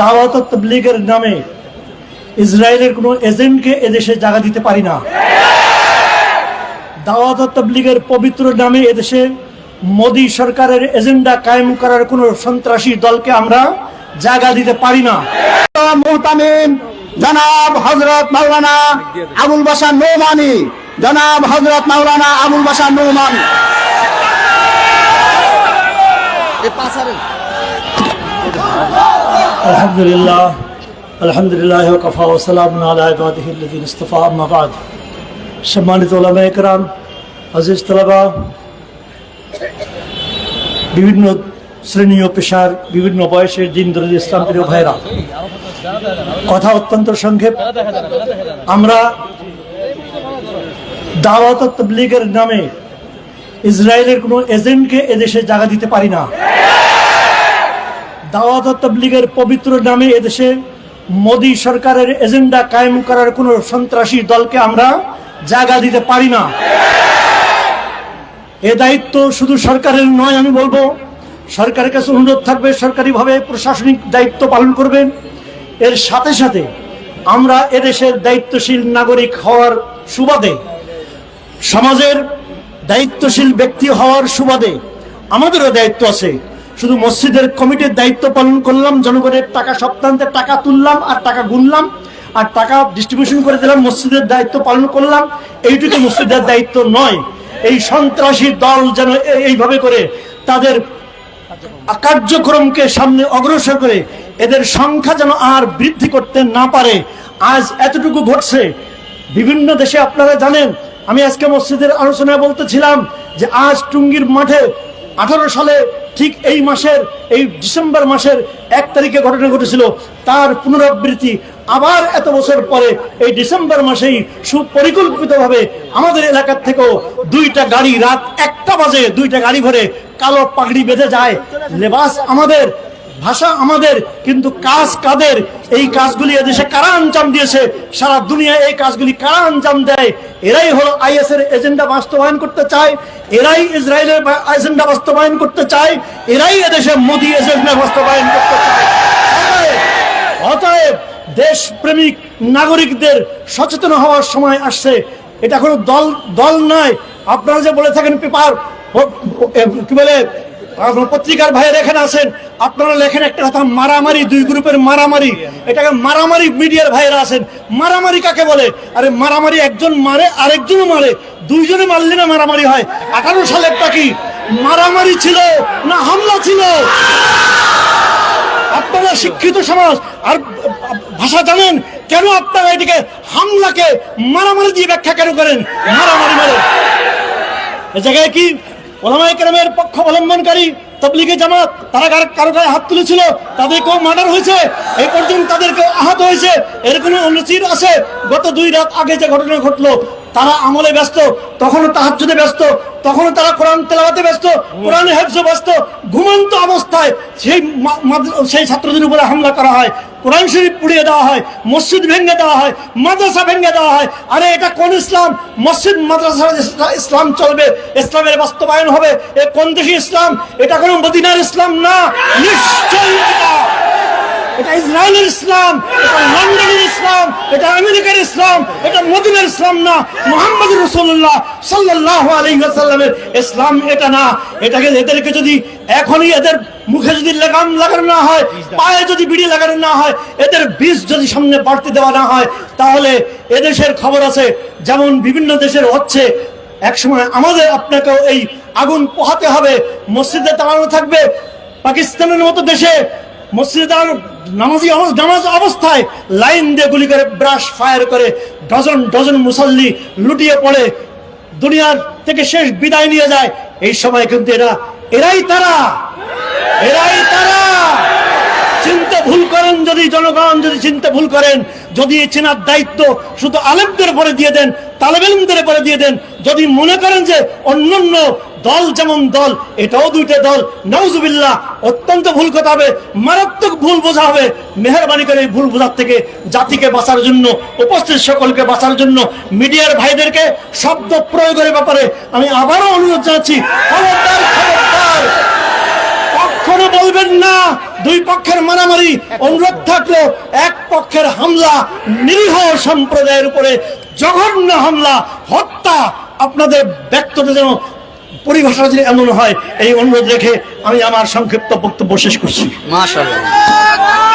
দাওয়াত তবলিগের নামে ইসরায়েলের কোনো এজেন্টকে এদেশে জায়গা দিতে পারি না। দাওয়াত তবলিগের পবিত্র নামে এদেশে মোদী সরকারের এজেন্ডা কায়েম করার কোনো সন্ত্রাসী দলকে আমরা জায়গা দিতে পারি না। মোহতামিম জনাব হজরত মাওলানা আবুল বাসার নৌমানি। জনাব হজরত মাওলানা আবুল বাসার নৌমানি। আলহামদুলিল্লাহ আলহামদুলিল্লাহ কফা ওসালাম আলা ইবাদিহিল্লাযিন ইসতাফা, আম্মা বাদ। সম্মানিত ওলামা একরাম আজিজ তলাবা, বিভিন্ন শ্রেণি ও পেশার বিভিন্ন বয়সের দিন ধরে ইসলাম প্রিয় ভাইরা কথা অত্যন্ত সংক্ষেপ। আমরা দাওয়াত তবলিগের নামে ইসরায়েলের কোনো এজেন্টকে এদেশে জায়গা দিতে পারি না। দাওয়াত তবলিগের পবিত্র নামে এদেশে মোদী সরকারের এজেন্ডা কায়েম করার কোনো সন্ত্রাসী দলকে আমরা জায়গা দিতে পারি না। এ দায়িত্ব শুধু সরকারের নয়, আমি বলব, সরকারের কাছে অনুরোধ থাকবে, সরকারিভাবে প্রশাসনিক দায়িত্ব পালন করবেন। এর সাথে সাথে আমরা এদেশের দায়িত্বশীল নাগরিক হওয়ার সুবাদে, সমাজের দায়িত্বশীল ব্যক্তি হওয়ার সুবাদে, আমাদেরও দায়িত্ব আছে। শুধু মসজিদের কমিটির দায়িত্ব পালন করলাম, জনগণের টাকা সপ্তাহান্তে টাকা তুললাম আর টাকা গুনলাম আর টাকা ডিস্ট্রিবিউশন করে দিলাম, মসজিদের দায়িত্ব পালন করলাম। এইটুকু মসজিদের দায়িত্ব নয়। এই সন্ত্রাসী দল যেন এইভাবে করে তাদের কার্যক্রমকে সামনে অগ্রসর করে, এদের সংখ্যা যেন আর বৃদ্ধি করতে না পারে। আজ এতটুকু ঘটছে। বিভিন্ন দেশে আপনারা জানেন, আমি আজকে মসজিদের আলোচনায় বলতেছিলাম যে আজ টুঙ্গির মাঠে আঠারো সালে ঠিক এই মাসের, এই ডিসেম্বর মাসের এক তারিখে ঘটনা ঘটেছিল, তার পুনরাবৃত্তি আবার এত বছর পরে এই ডিসেম্বর মাসেই সুপরিকল্পিতভাবে আমাদের এলাকার থেকেও দুইটা গাড়ি রাত একটা বাজে দুইটা গাড়ি ভরে কালো পাগড়ি বেঁধে যায়। লেবাস আমাদের ভাষা আমাদের, কিন্তু কাজ কাদের? এই কাজগুলি এদেশে কারা আঞ্জাম দিয়েছে? সারা দুনিয়া এই কাজগুলি কারা আঞ্জাম দেয়? এরাই হলো আইএস এর এজেন্ডা বাস্তবায়ন করতে চায়, এরাই ইসরায়েলের এজেন্ডা বাস্তবায়ন করতে চায়, এরাই এদেশে মোদী এজেন্ডা বাস্তবায়ন করতে চায়। অতএব- দেশপ্রেমিক নাগরিকদের সচেতন হওয়ার সময় আসছে। এটা কোনো দল দল নয়। আপনারা যে বলে থাকেন পেপার কি বলে পত্রিকার ভাইয়ের এখানে আছেন, আপনারা লেখেন একটা কথা, মারামারি, দুই গ্রুপের মারামারি। এটাকে মারামারি মিডিয়ার ভাইয়েরা আছেন। মারামারি কাকে বলে? আরে মারামারি একজন মারে, আরেকজনও মারে। দুইজনে মারলে না মারামারি হয়। আঠারো সালেরটা কি? মারামারি ছিল না হামলা ছিল? আপনারা শিক্ষিত সমাজ, আর ভাষা জানেন, কেন আপনারা এটিকে হামলাকে, মারামারি দিয়ে ব্যাখ্যা কেন করেন? মারামারি মারে এ জায়গায় কি ওলামাই কেরামের পক্ষ অবলম্বনকারী তবলিগে জামাত, তারা কার- গায়ে হাত তুলেছিল, তাদেরকেও মার্ডার হয়েছে, এই পর্যন্ত তাদেরকেও আহত হয়েছে এরকম অনুচির আছে? গত দুই রাত আগে যে ঘটনা ঘটলো তারা আমলে ব্যস্ত, তখনও তাহাজ্জুদে ব্যস্ত, তখনও তারা কোরআন তেলাওয়াতে ব্যস্ত, কোরআন হেফজে ব্যস্ত, ঘুমন্ত অবস্থায় সেই সেই ছাত্রদের উপরে হামলা করা হয়, কোরআন শরীফ পুড়িয়ে দেওয়া হয়, মসজিদ ভেঙে দেওয়া হয়, মাদ্রাসা ভেঙে দেওয়া হয়। আরে এটা কোন ইসলাম? মসজিদ, মাদ্রাসা, ইসলাম চলবে, ইসলামের বাস্তবায়ন হবে, এ কোন দেশি ইসলাম? এটা কোনো মদিনার ইসলাম না। নিশ্চয়ই এটা ইসরায়েলের ইসলাম, এটা লন্ডনের ইসলাম। ইসলাম, এটা মদিনার ইসলাম না মোহাম্মদ রসুল্লাহ সাল্লাহ আলহিহাসাল্লামের ইসলাম এটা না। এটাকে এদেরকে যদি এখনই এদের মুখে যদি লাগাম লাগানো না হয়, পায়ে যদি বিড়ি লাগানো না হয়, এদের বীজ যদি সামনে বাড়তে দেওয়া না হয়, তাহলে এদেশের খবর আছে, যেমন বিভিন্ন দেশের হচ্ছে, একসময় আমাদের আপনাকেও এই আগুন পোহাতে হবে, মসজিদে দাঁড়ানো থাকবে, পাকিস্তানের মতো দেশে দাঁড়ানো নামাজি নামাজ অবস্থায় লাইন দিয়ে গুলি করে, ব্রাশ ফায়ার করে, ডজন ডজন মুসল্লি লুটিয়ে পড়ে, দুনিয়ার থেকে শেষ বিদায় নিয়ে যায়। এই সময় কিন্তু এরা, এরাই তারা এরাই তারা। চিনতে ভুল করেন যদি জনগণ, যদি চিন্তা ভুল করেন, যদি চেনার দায়িত্ব শুধু আলেমদের পরে দিয়ে দেন তালেবেলমদের পরে দিয়ে দেন, যদি মনে করেন যে অন্যান্য দল যেমন দল, এটাও দুইটা দল। নওজুবিল্লাহ অত্যন্ত ভুল কথা হবে, মারাত্মক ভুল বোঝা হবে। মেহরবানি করে এই ভুল বোঝার থেকে জাতিকে বাঁচার জন্য, উপস্থিত সকলকে বাঁচার জন্য, মিডিয়ার ভাইদেরকে শব্দ প্রয়োগের ব্যাপারে আমি আবারও অনুরোধ জানাচ্ছি কখনো বলবেন না, দুই পক্ষের মারামারি, অনুরোধ থাকল, এক পক্ষের হামলা, নিরীহ সম্প্রদায়ের উপরে জঘন্য হামলা, হত্যা। আপনাদের ব্যক্ততা যেন পরিভাষা যদি এমন হয় এই অনুরোধ রেখে আমি আমার সংক্ষিপ্ত বক্তব্য শেষ করছি। মাশাআল্লাহ।